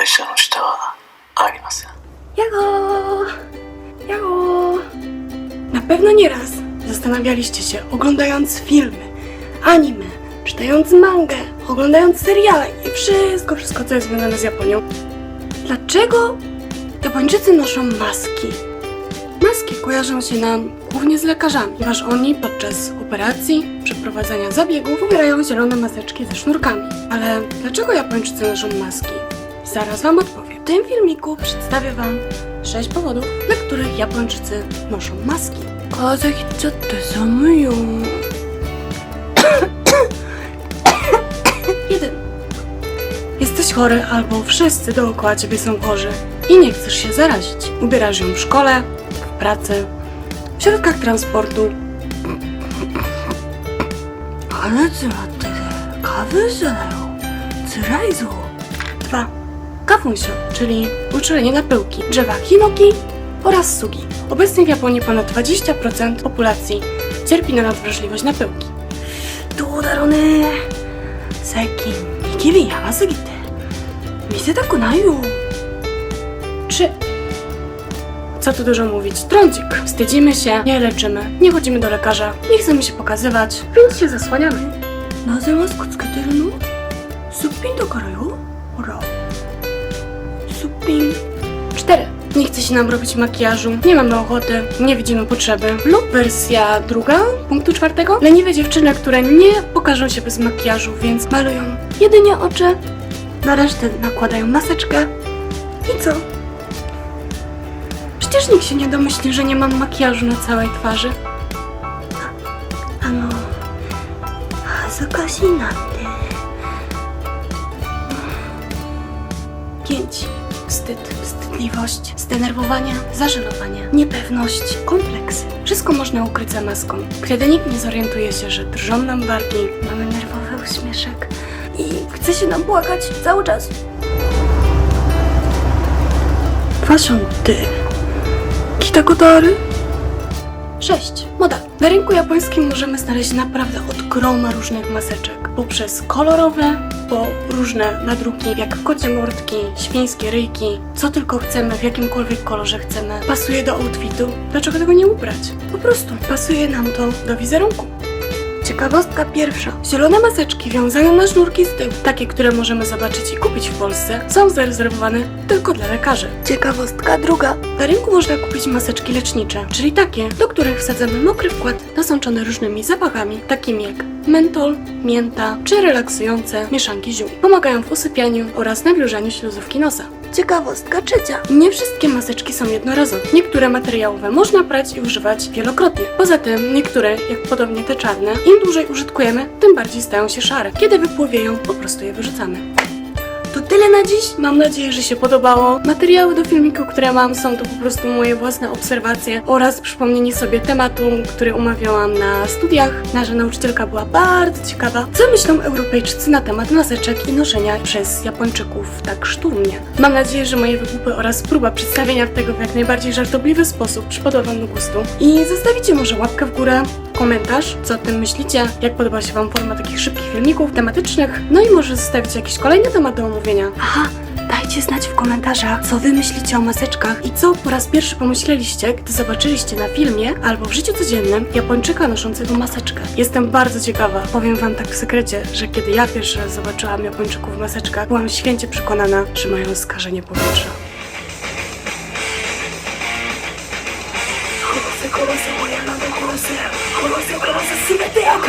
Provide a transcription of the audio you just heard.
害者の下はありません Jago! Jago! Na pewno nieraz zastanawialiście się, oglądając filmy, anime, czytając mangę, oglądając seriale i wszystko, wszystko, co jest związane z Japonią. Dlaczego Japończycy noszą maski? Maski kojarzą się nam głównie z lekarzami, ponieważ oni podczas operacji, przeprowadzania zabiegów ubierają zielone maseczki ze sznurkami. Ale dlaczego Japończycy noszą maski? Zaraz Wam odpowiem. W tym filmiku przedstawię Wam 6 powodów, dla których Japończycy noszą maski. Kazaki to zamyją. Jeden. Jesteś chory albo wszyscy dookoła ciebie są chorzy i nie chcesz się zarazić. Ubierasz ją w szkole, w pracy, w środkach transportu. Ale co kawy żerają? Dwa Kafunsio, czyli uczulenie na pyłki, drzewa hinoki oraz sugi. Obecnie w Japonii ponad 20% populacji cierpi na nadwrażliwość na pyłki. どうだろうね最近ニキビやばすぎて見せたくないよ 3. Co tu dużo mówić? Trądzik. Wstydzimy się, nie leczymy, nie chodzimy do lekarza, nie chcemy się pokazywać, więc się zasłaniamy. なぜマスクつけてるのすっぴんだからよほら Supin. 4. Nie chce się nam robić makijażu, nie mamy ochoty, nie widzimy potrzeby. Lub wersja druga, punktu czwartego. Leniwe dziewczyny, które nie pokażą się bez makijażu, więc malują jedynie oczy, na resztę nakładają maseczkę i co? Przecież nikt się nie domyśli, że nie mam makijażu na całej twarzy. Ano, 恥 wstydliwość, zdenerwowanie, zażenowanie, niepewność, kompleksy. Wszystko można ukryć za maską. Kiedy nikt nie zorientuje się, że drżą nam barki, mamy nerwowy uśmieszek i chce się nam płakać cały czas. Fashion ty. Kitakotaru? 6. Moda. Na rynku japońskim możemy znaleźć naprawdę od groma różnych maseczek. Poprzez kolorowe, po różne nadruki, jak kocie mordki, świńskie ryjki. Co tylko chcemy, w jakimkolwiek kolorze chcemy. Pasuje do outfitu. Dlaczego tego nie ubrać? Po prostu pasuje nam to do wizerunku. Ciekawostka pierwsza. Zielone maseczki wiązane na sznurki z tyłu, takie, które możemy zobaczyć i kupić w Polsce, są zarezerwowane tylko dla lekarzy. Ciekawostka druga. Na rynku można kupić maseczki lecznicze, czyli takie, do których wsadzamy mokry wkład nasączony różnymi zapachami, takimi jak mentol, mięta czy relaksujące mieszanki ziół. Pomagają w usypianiu oraz nawilżaniu śluzówki nosa. Ciekawostka trzecia. Nie wszystkie maseczki są jednorazowe. Niektóre materiałowe można prać i używać wielokrotnie. Poza tym niektóre, jak podobnie te czarne, im dłużej użytkujemy, tym bardziej stają się szare. Kiedy wypływieją, po prostu je wyrzucamy. To tyle na dziś. Mam nadzieję, że się podobało. Materiały do filmiku, które mam, są to po prostu moje własne obserwacje oraz przypomnienie sobie tematu, który umawiałam na studiach. Nasza nauczycielka była bardzo ciekawa, co myślą Europejczycy na temat maseczek i noszenia przez Japończyków tak szturmnie. Mam nadzieję, że moje wygłupy oraz próba przedstawienia tego w jak najbardziej żartobliwy sposób przypadła Wam do gustu. I zostawicie może łapkę w górę, komentarz, co o tym myślicie, jak podoba się Wam forma takich szybkich filmików tematycznych, no i może zostawić jakiś kolejny temat do omówienia. Aha! Dajcie znać w komentarzach, co wy myślicie o maseczkach i co po raz pierwszy pomyśleliście, gdy zobaczyliście na filmie albo w życiu codziennym Japończyka noszącego maseczkę. Jestem bardzo ciekawa. Powiem wam tak w sekrecie, że kiedy ja pierwszy raz zobaczyłam Japończyków w maseczkach, byłam święcie przekonana, że mają skażenie powietrza. Chorosy, moja na. Você começa a se meteu?